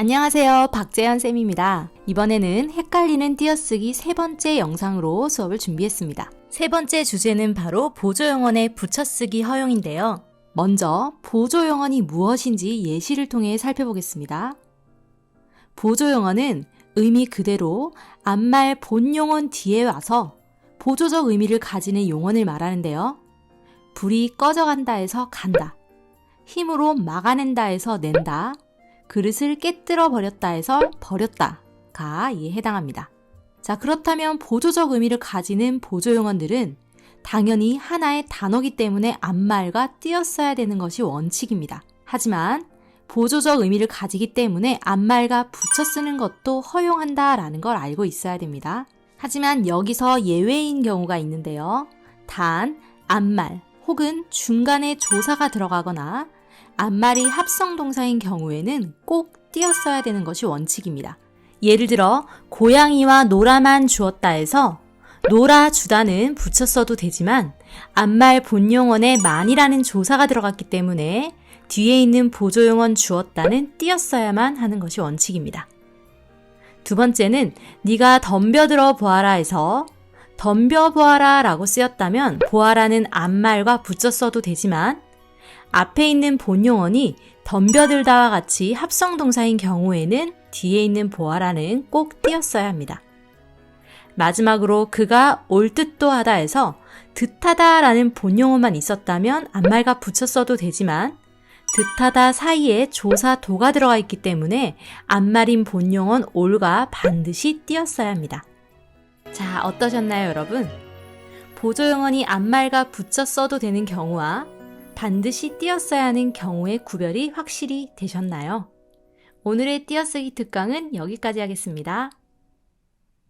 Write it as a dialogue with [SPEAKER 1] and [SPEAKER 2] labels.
[SPEAKER 1] 안녕하세요. 박재현 쌤입니다. 이번에는 헷갈리는 띄어쓰기 세 번째 영상으로 수업을 준비했습니다. 세 번째 주제는 바로 보조영언의 붙여쓰기 허용인데요. 먼저 보조영언이 무엇인지 예시를 통해 살펴보겠습니다. 보조영언은 의미 그대로 앞말 본용언 뒤에 와서 보조적 의미를 가지는 용언을 말하는데요. 불이 꺼져간다 해서 간다. 힘으로 막아낸다 해서 낸다. 그릇을 깨뜨려 버렸다 해서 버렸다가 이에 해당합니다. 자, 그렇다면 보조적 의미를 가지는 보조 용어들은 당연히 하나의 단어기 때문에 앞말과 띄었어야 되는 것이 원칙입니다. 하지만 보조적 의미를 가지기 때문에 앞말과 붙여 쓰는 것도 허용한다라는 걸 알고 있어야 됩니다. 하지만 여기서 예외인 경우가 있는데요. 단, 앞말 혹은 중간에 조사가 들어가거나 앞말이 합성 동사인 경우에는 꼭 띄었어야 되는 것이 원칙입니다. 예를 들어 고양이와 놀아만 주었다 해서 놀아 주다는 붙였어도 되지만 앞말 본용언에 만이라는 조사가 들어갔기 때문에 뒤에 있는 보조용언 주었다는 띄었어야만 하는 것이 원칙입니다. 두 번째는 네가 덤벼들어 보아라 해서 덤벼 보아라 라고 쓰였다면 보아라는 앞말과 붙여 써도 되지만 앞에 있는 본용언이 덤벼들다와 같이 합성동사인 경우에는 뒤에 있는 보아라는 꼭 띄었어야 합니다. 마지막으로 그가 올 듯도 하다 해서 듯하다 라는 본용어만 있었다면 앞말과 붙여 써도 되지만 듯하다 사이에 조사 도가 들어가 있기 때문에 앞말인 본용언 올과 반드시 띄었어야 합니다. 자, 어떠셨나요, 여러분? 보조용언이 앞말과 붙여 써도 되는 경우와 반드시 띄었어야 하는 경우의 구별이 확실히 되셨나요? 오늘의 띄어쓰기 특강은 여기까지 하겠습니다.